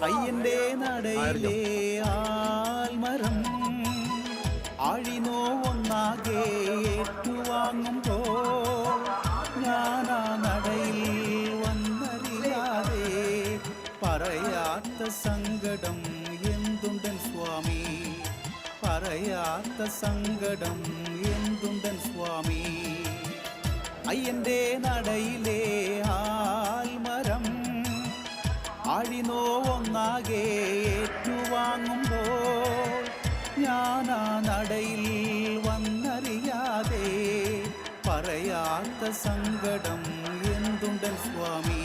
പയ്യന്റെ നടയിലെ ആൽമരം ആഴിനോ ഒന്നാകെ ഏറ്റുവാങ്ങുമ്പോ ഞാൻ ആ നടയിൽ വന്നറിയാതെ പറയാത്ത സങ്കടം എന്തുണ്ടൻ സ്വാമി? പറയാത്ത സങ്കടം എന്തുണ്ടൻ സ്വാമി? അയ്യന്റെ നടയിലെ ആൽമരം ആഴിനോ ഒന്നാകെ ഏറ്റുവാങ്ങുമ്പോൾ ആ നടയിൽ വന്നറിയാതെ പറയാത്ത സങ്കടം എന്തുണ്ടൻ സ്വാമി?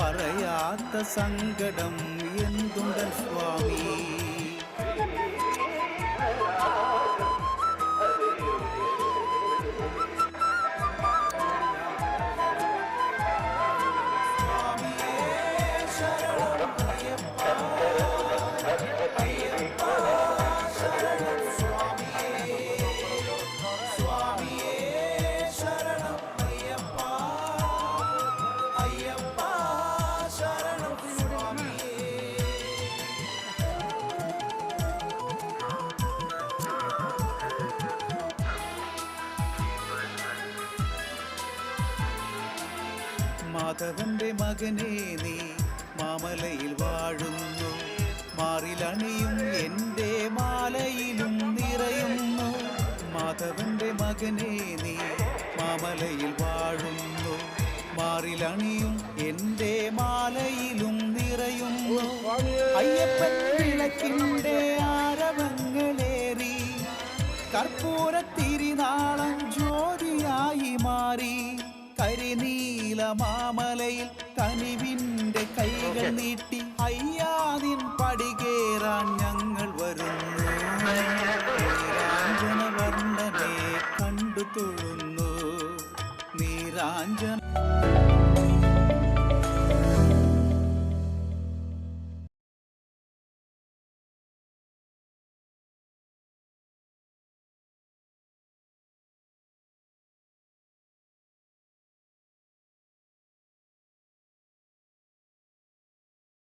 പറയാത്ത സങ്കടം എന്തുണ്ടൻ സ്വാമി? മാധവന്റെ മകനെ നീ മാമലയിൽ വാഴുന്നു. മാറിലണിയും എന്റെ മാലയിലും നിറയുന്നു. മാധവന്റെ മകനെ നീ മാമലയിൽ വാഴുന്നു. മാറിലണിയും എന്റെ മാലയിലും നിറയുന്നു. അയ്യപ്പൻ വിളക്കിന്റെ ആരവങ്ങളേറി കർപ്പൂരത്തിരിനാളം ജ്യോതിയായി മാറി. മാമലയിൽ കനിവിന്റെ കൈകൾ നീട്ടി അയ്യാതിൻ പടികേറാൻ ഞങ്ങൾ വരുന്നു. നീരാഞ്ജനവർണനെ കണ്ടു തൊഴുന്നു. നീരാഞ്ജന